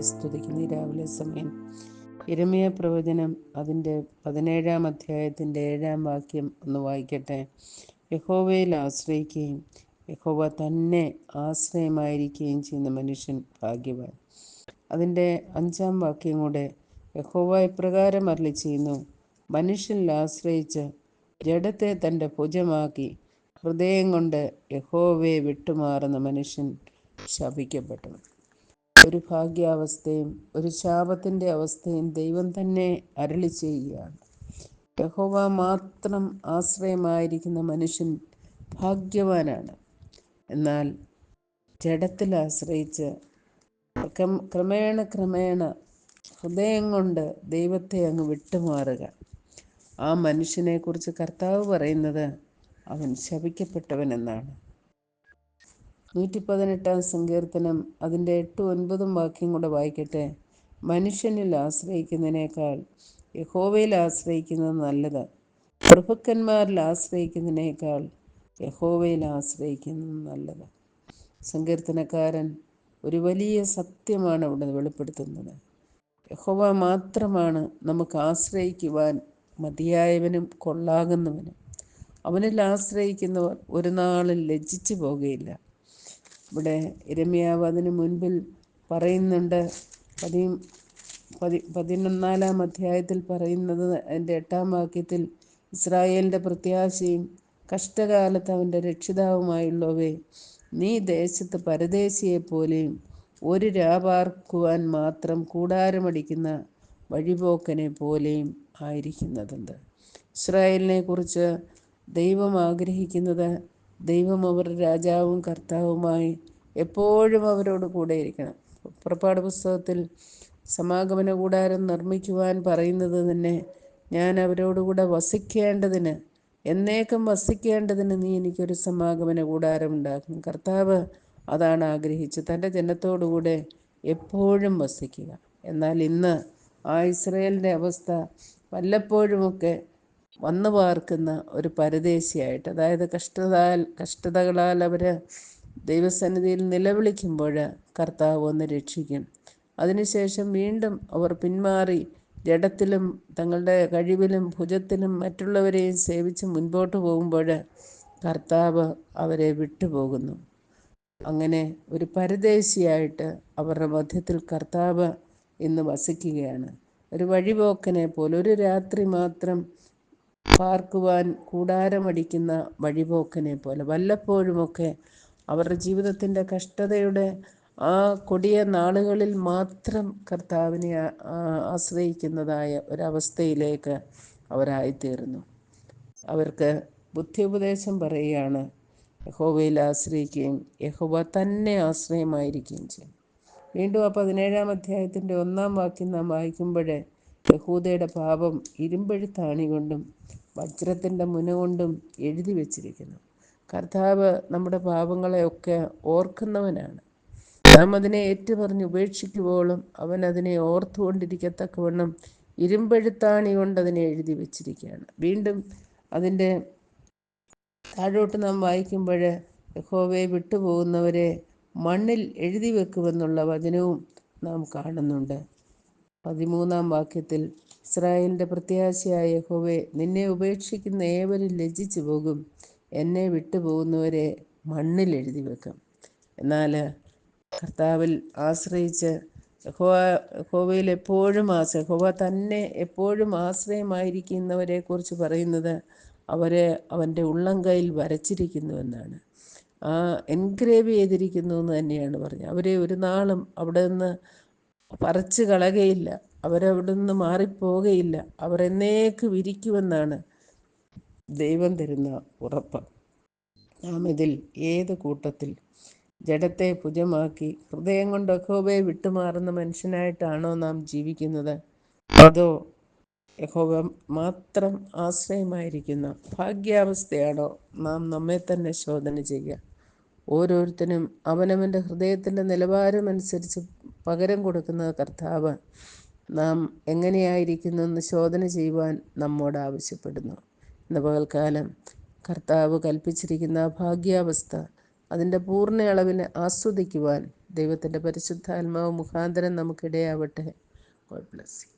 സ്തുതിക്കുന്നു ഈ രാവിലെ സമയം. ഇരമിയ പ്രവചനം അതിന്റെ പതിനേഴാം അധ്യായത്തിന്റെ ഏഴാം വാക്യം ഒന്ന് വായിക്കട്ടെ. യഹോവയിൽ ആശ്രയിക്കുകയും യഹോവ തന്നെ ആശ്രയമായിരിക്കുകയും ചെയ്യുന്ന മനുഷ്യൻ ഭാഗ്യവാൻ. അതിന്റെ അഞ്ചാം വാക്യം കൂടെ യഹോവ ഇപ്രകാരം അരളി ചെയ്യുന്നു മനുഷ്യനിൽ ആശ്രയിച്ച് ജഡത്തെ തന്റെ ഭുജമാക്കി ഹൃദയം കൊണ്ട് യഹോവയെ വിട്ടുമാറുന്ന മനുഷ്യൻ ശപിക്കപ്പെട്ടു. ഒരു ഭാഗ്യാവസ്ഥയും ഒരു ശാപത്തിന്റെ അവസ്ഥയും ദൈവം തന്നെ അരളി ചെയ്യുകയാണ്. യഹോവ മാത്രം ആശ്രയമായിരിക്കുന്ന മനുഷ്യൻ ഭാഗ്യവാനാണ്. എന്നാൽ ജഡത്തിൽ ആശ്രയിച്ച് ക്രമേണ ക്രമേണ ഹൃദയം കൊണ്ട് ദൈവത്തെ അങ്ങ് വിട്ടുമാറുക. ആ മനുഷ്യനെക്കുറിച്ച് കർത്താവ് പറയുന്നത് അവൻ ശപിക്കപ്പെട്ടവൻ എന്നാണ്. നൂറ്റി പതിനെട്ടാം സങ്കീർത്തനം അതിന്റെ എട്ടും ഒൻപതും വാക്യം കൂടെ വായിക്കട്ടെ. മനുഷ്യനിൽ ആശ്രയിക്കുന്നതിനേക്കാൾ യഹോവയിൽ ആശ്രയിക്കുന്നത് നല്ലത്. പ്രഭുക്കന്മാരിൽ ആശ്രയിക്കുന്നതിനേക്കാൾ യഹോവയിൽ ആശ്രയിക്കുന്നത് നല്ലത്. സങ്കീർത്തനക്കാരൻ ഒരു വലിയ സത്യമാണ് ഇവിടെ വെളിപ്പെടുത്തുന്നത്. യഹോവ മാത്രമാണ് നമുക്ക് ആശ്രയിക്കുവാൻ മതിയായവനും കൊള്ളാകുന്നവനും. അവനിൽ ആശ്രയിക്കുന്നവർ ഒരു നാളും ലജ്ജിച്ചു പോകുകയില്ല ഇവിടെ ഇരമ്യാവ് അതിനു മുൻപിൽ പറയുന്നുണ്ട്. പതി പതി പതിനൊന്നാലാം അധ്യായത്തിൽ പറയുന്നത് അതിന്റെ എട്ടാം വാക്യത്തിൽ ഇസ്രായേലിന്റെ പ്രത്യാശയും കഷ്ടകാലത്ത് അവന്റെ രക്ഷിതാവുമായുള്ളവേ നീ ദേശത്ത് പരദേശിയെ പോലെയും ഒരു രാപാർക്കുവാൻ മാത്രം കൂടാരമടിക്കുന്ന വഴിപോക്കനെ പോലെയും ആയിരിക്കുന്നതെന്ത്? ഇസ്രായേലിനെ കുറിച്ച് ദൈവം ആഗ്രഹിക്കുന്നത് ദൈവം അവരുടെ രാജാവും കർത്താവുമായി എപ്പോഴും അവരോട് കൂടെ ഇരിക്കണം. പുറപ്പാട് പുസ്തകത്തിൽ സമാഗമന കൂടാരം നിർമ്മിക്കുവാൻ പറയുന്നത് തന്നെ ഞാൻ അവരോടുകൂടെ വസിക്കേണ്ടതിന് എന്നേക്കും വസിക്കേണ്ടതിന് നീ എനിക്കൊരു സമാഗമന കൂടാരം ഉണ്ടാക്കും കർത്താവ് അതാണ് ആഗ്രഹിച്ച് തന്റെ ജനത്തോടുകൂടെ എപ്പോഴും വസിക്കുക. എന്നാൽ ഇന്ന് ആ ഇസ്രയേലിന്റെ അവസ്ഥ വല്ലപ്പോഴുമൊക്കെ വന്നു പാർക്കുന്ന ഒരു പരദേശിയായിട്ട് അതായത് കഷ്ടതാൽ കഷ്ടതകളാൽ അവർ ദൈവസന്നിധിയിൽ നിലവിളിക്കുമ്പോൾ കർത്താവ് ഒന്ന് രക്ഷിക്കും. അതിനുശേഷം വീണ്ടും അവർ പിന്മാറി ജഡത്തിലും തങ്ങളുടെ കഴിവിലും ഭുജത്തിലും മറ്റുള്ളവരെയും സേവിച്ച് മുൻപോട്ട് പോകുമ്പോൾ കർത്താവ് അവരെ വിട്ടുപോകുന്നു. അങ്ങനെ ഒരു പരദേശിയായിട്ട് അവരുടെ മധ്യത്തിൽ കർത്താവ് ഇന്ന് വസിക്കുകയാണ്. ഒരു വഴിപോക്കനെ പോലെ ഒരു രാത്രി മാത്രം പാർക്കുവാൻ കൂടാരമടിക്കുന്ന വഴിപോക്കനെ പോലെ വല്ലപ്പോഴുമൊക്കെ അവരുടെ ജീവിതത്തിന്റെ കഷ്ടതയുടെ ആ കൊടിയ നാളുകളിൽ മാത്രം കർത്താവിനെ ആശ്രയിക്കുന്നതായ ഒരവസ്ഥയിലേക്ക് അവരായിത്തീർന്നു. അവർക്ക് ബുദ്ധിയുപദേശം പറയുകയാണ് യഹോവയിൽ ആശ്രയിക്കുകയും യഹോവ തന്നെ ആശ്രയമായിരിക്കുകയും ചെയ്യും. വീണ്ടും ആ പതിനേഴാം അധ്യായത്തിന്റെ ഒന്നാം വാക്യം നാം വായിക്കുമ്പോൾ യഹൂദയുടെ പാപം ഇരുമ്പെഴുത്താണി കൊണ്ടും വജ്രത്തിന്റെ മുന കൊണ്ടും എഴുതി വച്ചിരിക്കുന്നു. കർത്താവ് നമ്മുടെ പാപങ്ങളെയൊക്കെ ഓർക്കുന്നവനാണ്. നാം അതിനെ ഏറ്റുപറഞ്ഞ് ഉപേക്ഷിക്കുമ്പോഴും അവൻ അതിനെ ഓർത്തുകൊണ്ടിരിക്കത്തക്കവണ്ണം ഇരുമ്പെഴുത്താണി കൊണ്ട് അതിനെ എഴുതി വച്ചിരിക്കുകയാണ്. വീണ്ടും അതിന്റെ താഴോട്ട് നാം വായിക്കുമ്പോൾ യഹോവയെ വിട്ടുപോകുന്നവരെ മണ്ണിൽ എഴുതി വെക്കുമെന്നുള്ള വചനവും നാം കാണുന്നുണ്ട്. പതിമൂന്നാം വാക്യത്തിൽ ഇസ്രായേലിന്റെ പ്രത്യാശയായ യഹോവേ നിന്നെ ഉപേക്ഷിക്കുന്ന ഏവരും ലജ്ജിച്ചു പോകും. എന്നെ വിട്ടുപോകുന്നവരെ മണ്ണിൽ എഴുതി വെക്കും. എന്നാൽ കർത്താവിൽ ആശ്രയിച്ച് യഹോവ എപ്പോഴും ആശ്രയ യഹോവ തന്നെ എപ്പോഴും ആശ്രയമായിരിക്കുന്നവരെ കുറിച്ച് പറയുന്നത് അവരെ അവന്റെ ഉള്ളം കയ്യിൽ വരച്ചിരിക്കുന്നു എന്നാണ്. ആ എൻഗ്രേവ് ചെയ്തിരിക്കുന്നു എന്ന് തന്നെയാണ് പറഞ്ഞത്. അവരെ ഒരു നാളും അവിടെ നിന്ന് പറിച്ചു കളകയില്ല. അവരവിടെ നിന്ന് മാറിപ്പോവുകയില്ല അവരെന്നേക്ക് വിരിക്കുമെന്നാണ് ദൈവം തരുന്ന ഉറപ്പ്. നാം ഇതിൽ ഏത് കൂട്ടത്തിൽ ജഡത്തെ ഭുജമാക്കി ഹൃദയം കൊണ്ടൊക്കെ വിട്ടുമാറുന്ന മനുഷ്യനായിട്ടാണോ നാം ജീവിക്കുന്നത്? അതോ യഹോവ മാത്രം ആശ്രയമായിരിക്കുന്ന ഭാഗ്യാവസ്ഥയാണോ നാം നമ്മെ തന്നെ ശോധന ചെയ്യുക? ഓരോരുത്തരും അവനവന്റെ ഹൃദയത്തിന്റെ നിലവാരമനുസരിച്ച് പകരം കൊടുക്കുന്നത് കർത്താവ്. നാം എങ്ങനെയായിരിക്കുന്നു എന്ന് ശോധന ചെയ്യുവാൻ നമ്മോട് ആവശ്യപ്പെടുന്നു. ഇന്ന് പകൽക്കാലം കർത്താവ് കൽപ്പിച്ചിരിക്കുന്ന ഭാഗ്യാവസ്ഥ അതിന്റെ പൂർണ അളവിന് ആസ്വദിക്കുവാൻ ദൈവത്തിന്റെ പരിശുദ്ധാത്മാവ് മുഖാന്തരം നമുക്കിടയാവട്ടെ. God bless